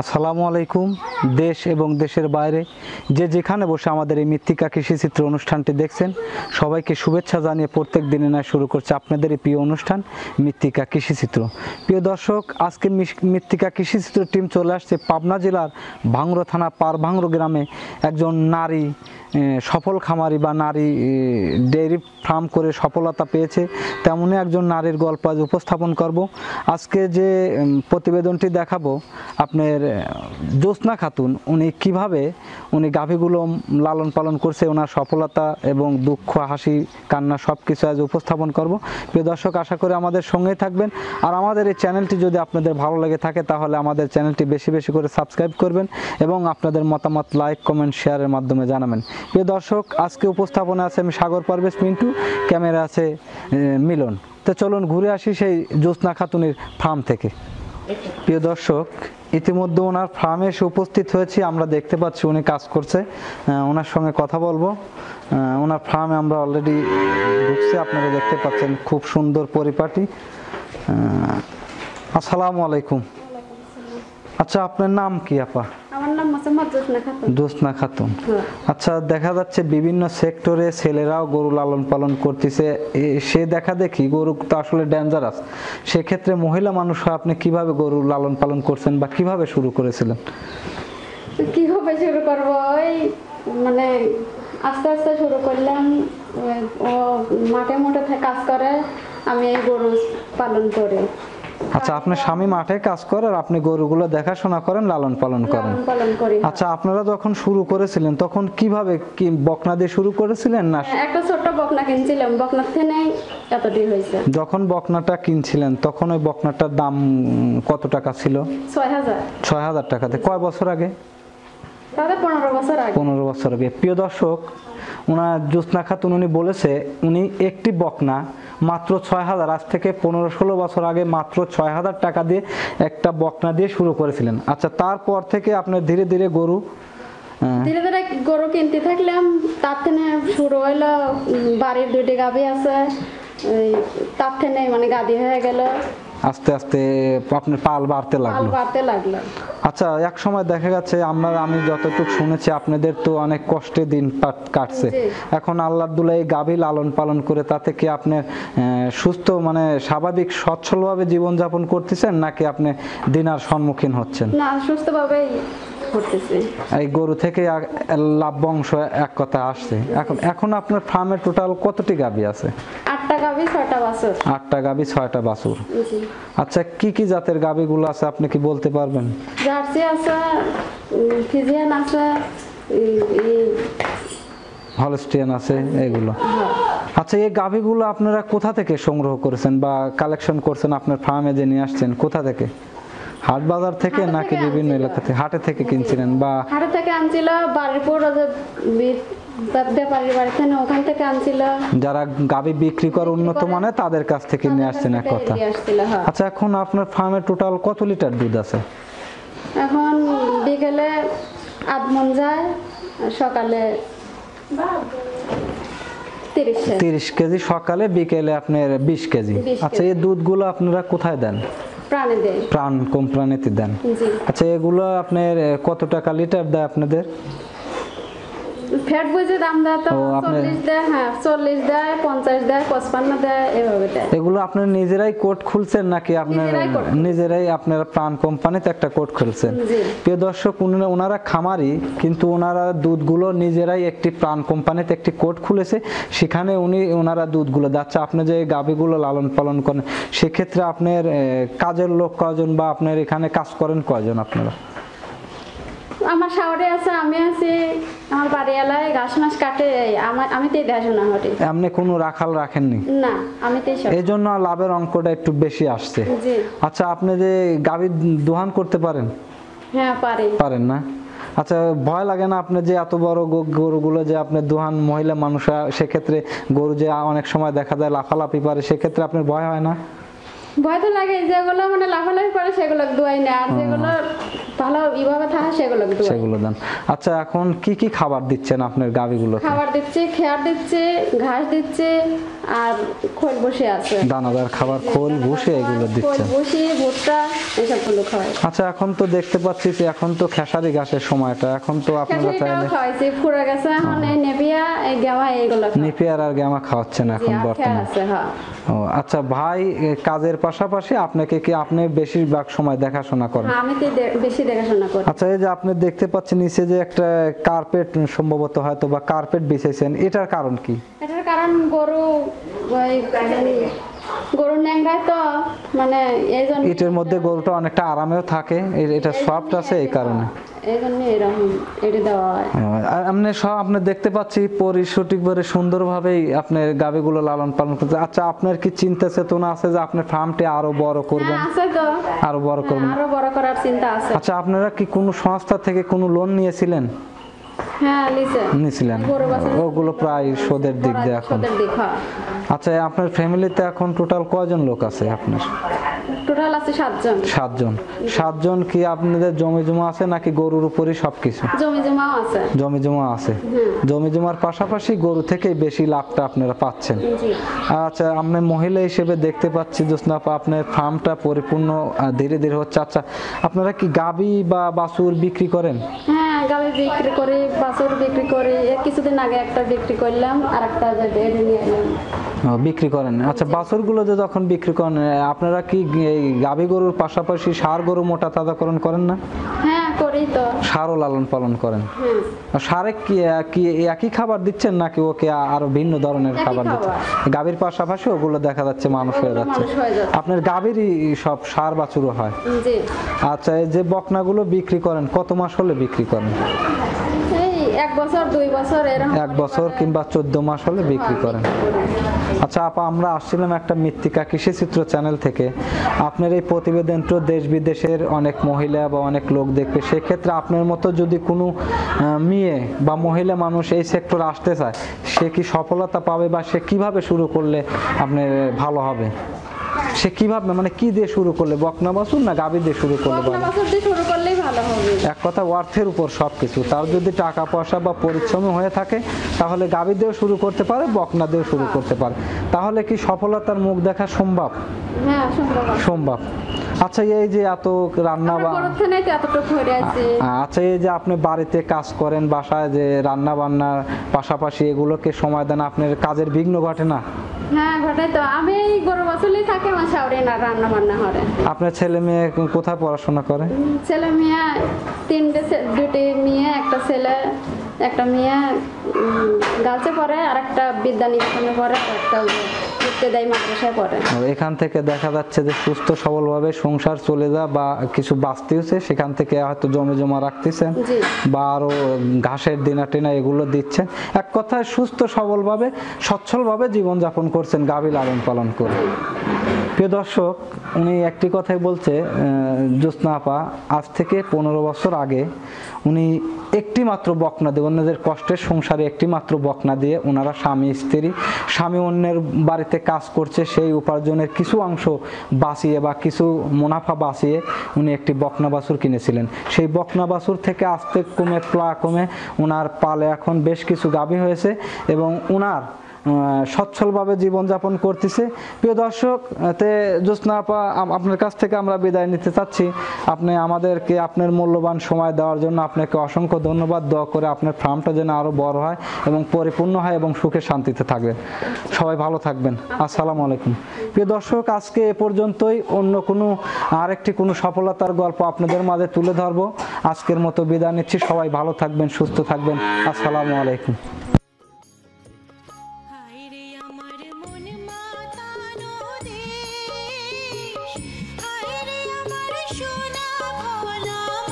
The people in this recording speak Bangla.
আসসালামু আলাইকুম দেশ এবং দেশের বাইরে। যে যেখানে বসে আমাদের এই মৃত্তিকা কৃষিচিত্র অনুষ্ঠানটি দেখছেন, সবাইকে শুভেচ্ছা জানিয়ে প্রত্যেক দিনে না শুরু করছে আপনাদের এই প্রিয় অনুষ্ঠান, মৃত্তিকা কৃষিচিত্র প্রিয় দর্শক আজকে মৃত্তিকা কৃষিচিত্র টিম চলে আসছে পাবনা জেলার ভাংরো থানা পারভাংরো গ্রামে একজন নারী সফল খামারি বা নারী ডেয়ারি ফার্ম করে সফলতা পেয়েছে। তেমনই একজন নারীর গল্প আজ উপস্থাপন করব। আজকে যে প্রতিবেদনটি দেখাবো, আপনার জ্যোৎস্না খাতুন, উনি কীভাবে উনি গাভীগুলো লালন পালন করছে ওনার সফলতা এবং দুঃখ, হাসি, কান্না সব কিছু আজ উপস্থাপন করব। প্রিয় দর্শক, আশা করি আমাদের সঙ্গেই থাকবেন। আর আমাদের এই চ্যানেলটি যদি আপনাদের ভালো লেগে থাকে, তাহলে আমাদের চ্যানেলটি বেশি বেশি করে সাবস্ক্রাইব করবেন এবং আপনাদের মতামত লাইক, কমেন্ট, শেয়ারের মাধ্যমে জানাবেন। প্রিয় দর্শক, আজকে উপস্থাপনা আছে আমি সাগর পারভেজ মিন্টু ক্যামেরা আছে মিলন। তো চলুন ঘুরে আসি সেই জ্যোৎস্না খাতুনের ফার্ম থেকে। প্রিয় দর্শক ইতিমধ্যে ওনার ফার্মে এসে উপস্থিত হয়েছি, আমরা দেখতে পাচ্ছি উনি কাজ করছে। ওনার সঙ্গে কথা বলব। ওনার ফার্মে আমরা অলরেডি ঢুকছি, আপনারা দেখতে পাচ্ছেন খুব সুন্দর পরিপাটি। আসসালামু আলাইকুম। আচ্ছা আপনার নাম কি আপা? আমার নাম মোসাম্মদ জোসনা খাতুন। হ্যাঁ। আচ্ছা দেখা যাচ্ছে বিভিন্ন সেক্টরে ছেলেরাও গরু লালন পালন করতেছে। সে দেখা দেখি গরু তো আসলে ডেঞ্জারাস সেক্ষেত্রে মহিলা মানুষ আপনি কীভাবে গরু লালন পালন করছেন বা কীভাবে শুরু করেছিলেন? কীভাবে শুরু করব? ওই মানে আস্তে আস্তে শুরু করলাম। ও মাঠে মোটে কাজ করে আমি এই গরু পালন করি। আচ্ছা আপনার স্বামী মাঠে কাজ করে আর আপনি গরুগুলো দেখাশোনা করেন লালন পালন করেন। আচ্ছা আপনারা যখন শুরু করেছিলেন তখন কীভাবে কি বকনা দিয়ে শুরু করেছিলেন না? একটা ছোট্ট বকনা কিনছিলাম। বকনার থেকে এতটি হয়েছে। যখন বকনাটা কিনছিলেন তখন ওই বকনাটার দাম কত টাকা ছিল? ছয় হাজার। ছয় টাকাতে। কয় বছর আগে। পনেরো বছর আগে। প্রিয় দর্শক ওনার জ্যোৎস্না খাতুন উনি বলেছে উনি একটি বকনা মাত্র ছয় হাজার। আজ থেকে পনেরো ষোলো বছর আগে মাত্র ছয় হাজার টাকা দিয়ে একটা বকনা দিয়ে শুরু করেছিলেন। আচ্ছা তারপর থেকে আপনি ধীরে ধীরে গরু ধীরে ধীরে গরু কিনতে থাকলাম। তার থেকে শুরু হইল বাড়ির দুইটি গাভী আছে। তার থেকে মানে গাদি হয়ে গেল। আস্তে আস্তে আপনার পাল বাড়তে লাগল। বাড়তে লাগল। আচ্ছা এক সময় দেখা গেছে আমরা আমি যতটুকু শুনেছি আপনাদের তো অনেক কষ্টে দিন কাটছে। এখন আল্লাহ দুলাই গাভী লালন পালন করে তাতে কি আপনি সুস্থ মানে স্বাভাবিক সচ্ছলভাবে জীবনযাপন করতেছেন নাকি আপনি দিনার সম্মুখীন হচ্ছেন? না সুস্থভাবেই করতেছি। এই গরু থেকে লাভ অংশ এক কথা আসছে। এখন এখন আপনার ফার্মে টোটাল কতটি গাভী আছে? আটটা গাভী ছয়টা বাছুর। আটটা গাভী ছয়টা বাছুর। আচ্ছা কি কি জাতের গাভীগুলো আছে আপনি কি বলতে পারবেন? জার্সি আছে ফিজিয়ান হলস্টিয়ান আছে এগুলো। হ্যাঁ। আচ্ছা এই গাভীগুলো আপনারা কোথা থেকে সংগ্রহ করেছেন বা কালেকশন করছেন? আপনার ফার্মে যে নিয়ে আসছেন কোথা থেকে? হাট বাজার থেকে নাকি বিভিন্ন এলাকা থেকে? হাটে থেকে কিনছিলেন বা হাটে থেকে আনছিল বাড়ির ব্যাপারীর বাড়ি থেকে ওখান থেকে আনছিল। যারা গাভী বিক্রি করে উন্নত। মানে তাদের কাছ থেকে নিয়ে আসছেন এক কথা। হ্যাঁ। আচ্ছা এখন আপনার ফার্মে টোটাল কত লিটার দুধ আছে? এখন বিকেলে আধ মন যায় সকালে তিরিশ। কেজি সকালে বিকেলে আপনার বিশ কেজি। আচ্ছা এই দুধগুলো আপনারা কোথায় দেন? প্রাণ কোম্পানিতে দেন। আচ্ছা এগুলো আপনার কত টাকা লিটার দেয় আপনাদের? ফ্যাট বুঝে দাম দেয় তো আপনি- চল্লিশ দেয় হ্যাঁ চল্লিশ দেয় পঞ্চাশ দেয় পঁচপান্ন দেয় এভাবে দেয়। এগুলো আপনার নিজেরাই কোড খুলছেন নাকি আপনার নিজেরাই আপনারা প্রাণ কোম্পানিতে একটা কোড খুলছেন? প্রিয় দর্শক ওনারা খামারি কিন্তু ওনারা দুধগুলো নিজেরাই একটি প্রাণ কোম্পানিতে একটি কোড খুলেছে। সেখানে উনি ওনারা দুধগুলো যাচ্ছে আপনি যে গাভীগুলো লালন পালন করেন সেক্ষেত্রে আপনার কাজের লোক কজন বা আপনার এখানে কাজ করেন কজন আপনারা? আমার শাওরে আছে আমি আছি। আমার বাড়ি এলাকায় ঘাস মাস কাটে আমার আমি তো দেখাশোনা করি এমনি কোনো রাখাল রাখেননি? না আমি তো সব এই জন্য লাভের অঙ্কটা একটু বেশি আসছে। জি। আচ্ছা আপনি যে গাভী দোহান করতে পারেন? হ্যাঁ পারি। পারেন না? আচ্ছা ভয় লাগে না আপনি যে এত বড় গরুগুলো যে আপনি দোহান মহিলা মানুষ সেক্ষেত্রে গরু যে অনেক সময় দেখা যায় লাফালাফি পারে সেক্ষেত্রে আপনার ভয় হয় না? ভয় তো লাগে যেগুলো মানে লাফালাফি পারে সেগুলো দোয়াই না আর যেগুলো এইভাবে থাকে সেগুলো একটু সেগুলো দেন। আচ্ছা এখন কি কি খাবার দিচ্ছেন আপনার গাভীগুলো খাবার দিচ্ছে খেয়ার দিচ্ছে ঘাস দিচ্ছে আর খোল বসে আছে। দানাদার খাবার খোল ভুষে এগুলো দিচ্ছেন বসে ভুট্টা এইসবগুলো খাওয়াই আচ্ছা এখন তো দেখতে পাচ্ছি যে এখন তো খেসারি ঘাসের সময়টা। এখন তো আপনারা খেসারিটাও চাইলে খাওয়াইছি ফুরা গেছে এখন এই নেপিয়া এই গেওয়া খাওয়াই। নিপিয়ার আর খাওয়াচ্ছেন এখন বর্তমানে। আছে হ্যাঁ। ও আচ্ছা ভাই কাজের পাশাপাশি আপনাকে কি আপনি বেশিরভাগ সময় দেখাশোনা করেন? হ্যাঁ, আমি তো বেশি দেখাশোনা করি। আচ্ছা এই যে আপনি দেখতে পাচ্ছেন নিচে যে একটা কার্পেট সম্ভবত হয়তো বা কার্পেট বিছাইছেন এটার কারণ কি? এটার কারণ গরু তো মানে এই জন্য ইটের মধ্যে গরুটা অনেকটা আরামেও থাকে। এটা সফট আছে এই কারণে। আপনি সব আপনি দেখতে পাচ্ছি পরিসঠিকভাবে সুন্দরভাবেই আপনার গাবিগুলো লালন পালন করতে আচ্ছা আপনার কি চিন্তা চেতনা আছে যে আপনার ফার্মটি আরও বড় করবেন? আরও বড় করবেন? আরও বড় করার চিন্তা আছে। আচ্ছা আপনারা কি কোনো সংস্থা থেকে কোনো লোন নিয়েছিলেন? নিয়েছিলেন ওগুলো প্রায় সোদের দিক দিয়ে এখন। হ্যাঁ। আচ্ছা আপনার ফ্যামিলিতে এখন টোটাল কয়জন লোক আছে আপনার? টোটাল আছে সাতজন। সাতজন। সাতজন কি আপনাদের জমি জমা আছে নাকি গরুর উপরই সবকিছু? জমি আছে। জমি জমা আছে। জমি জমার পাশাপাশি গরু থেকেই বেশি লাভটা আপনারা পাচ্ছেন। আচ্ছা আমি মহিলা হিসেবে দেখতে পাচ্ছি আপনার ফার্মটা পরিপূর্ণ ধীরে ধীরে হচ্ছে। আচ্ছা আপনারা কি গাবি বা বাছুর বিক্রি করেন? হ্যাঁ গাবি বিক্রি করি বাছুর বিক্রি করি কিছুদিন আগে একটা বিক্রি করলাম আর একটা নিয়ে এলাম। ও, বিক্রি করেন। আচ্ছা বাছুরগুলো যে যখন বিক্রি করেন আপনারা কি গাভী গাবি গরুর পাশাপাশি সার গরু মোটা তাজাকরণ করেন না? হ্যাঁ করি তো। সারও লালন পালন করেন। সারে কি কি একই খাবার দিচ্ছেন নাকি ওকে আরও ভিন্ন ধরনের খাবার দিচ্ছেন? গাভীর পাশাপাশি ওগুলো দেখা যাচ্ছে মানুষ হয়ে যাচ্ছে। আপনার গাভীরই সব সার বাছুরও হয়? আচ্ছা এই যে বকনাগুলো বিক্রি করেন কত মাস হলে বিক্রি করেন? এক বছর কিংবা চোদ্দ মাস হলে বিক্রি করেন। আচ্ছা আপা, আমরা আসছিলাম একটা মৃত্তিকা কৃষি চিত্র চ্যানেল থেকে। আপনার এই প্রতিবেদনটা দেশ বিদেশের অনেক মহিলা বা অনেক লোক দেখবে। সেক্ষেত্রে আপনার মতো যদি কোনো মেয়ে বা মহিলা মানুষ এই সেক্টর আসতে চায়, সে কি সফলতা পাবে বা সে কীভাবে শুরু করলে আপনার ভালো হবে? সে কীভাবে মানে কি দিয়ে শুরু করলে? বকনা বাছুর না গাভী দিয়ে শুরু করলে বকনা ভালো বাছুর দিয়ে শুরু করলেই ভালো হবে। এক কথা অর্থের উপর সবকিছু। তার যদি টাকা পয়সা বা পরিশ্রম হয়ে থাকে তাহলে গাভী দিয়েও শুরু করতে পারে বকনা দিয়েও শুরু করতে পারে। তাহলে কি সফলতার মুখ দেখা সম্ভব? হ্যাঁ সম্ভব। আচ্ছা এই যে এত রান্না আচ্ছা এই যে আপনি বাড়িতে কাজ করেন বাসায় যে রান্না বান্নার পাশাপাশি এগুলোকে সময় দেন আপনার কাজের বিঘ্ন ঘটে না? হ্যাঁ ঘটাই তো। আমি এই গরু বাছুরই থাকি আমার শাওরে না রান্না বান্না করে আপনার ছেলে মেয়ে কোথায় পড়াশোনা করে? ছেলে মেয়ে তিনটে দুটি মেয়ে একটা ছেলে একটা মেয়ে গাছে পড়ে আর একটা বিদ্যানিকেতনে পড়ে একটা মাদ্রাসায় এখান থেকে দেখা যাচ্ছে যে সুস্থ সবলভাবে সংসার চলে যা বা কিছু বাঁচতেছে সেখান থেকে হয়তো জমে জমা রাখতেছেন বা আরও ঘাসের দিনা টিনা এগুলো দিচ্ছেন এক কথায় সুস্থ সবলভাবে সচ্ছলভাবে জীবনযাপন করছেন গাভী লালন পালন করে প্রিয় দর্শক উনি একটি কথাই বলছে জ্যোৎস্না আপা আজ থেকে পনেরো বছর আগে উনি একটি মাত্র বকনা দিয়ে, অন্যদের কষ্টের সংসারে একটি মাত্র বকনা দিয়ে ওনারা স্বামী, স্ত্রী, স্বামী অন্যের বাড়িতে কাজ করছে, সেই উপার্জনের কিছু অংশ বাঁচিয়ে বা কিছু মুনাফা বাঁচিয়ে উনি একটি বকনা বাছুর কিনেছিলেন। সেই বকনা বাছুর থেকে আস্তে কমে, প্লা কমে ওনার পালে এখন বেশ কিছু গাভী হয়েছে এবং ওনার সচ্ছলভাবে জীবনযাপন করতেছে। প্রিয় দর্শক, তে জ্যোৎস্না আপা আপনার কাছ থেকে আমরা বিদায় নিতে চাচ্ছি। আপনি আমাদেরকে আপনার মূল্যবান সময় দেওয়ার জন্য আপনাকে অসংখ্য ধন্যবাদ। দোয়া করে আপনার ফার্মটা যেন আরও বড় হয় এবং পরিপূর্ণ হয় এবং সুখে শান্তিতে থাকবেন সবাই ভালো থাকবেন। আসসালামু আলাইকুম। প্রিয় দর্শক, আজকে এ পর্যন্তই। অন্য কোনো, আরেকটি কোনো সফলতার গল্প আপনাদের মাঝে তুলে ধরবো। আজকের মতো বিদায় নিচ্ছি। সবাই ভালো থাকবেন, সুস্থ থাকবেন। আসসালামু আলাইকুম। Oh, I.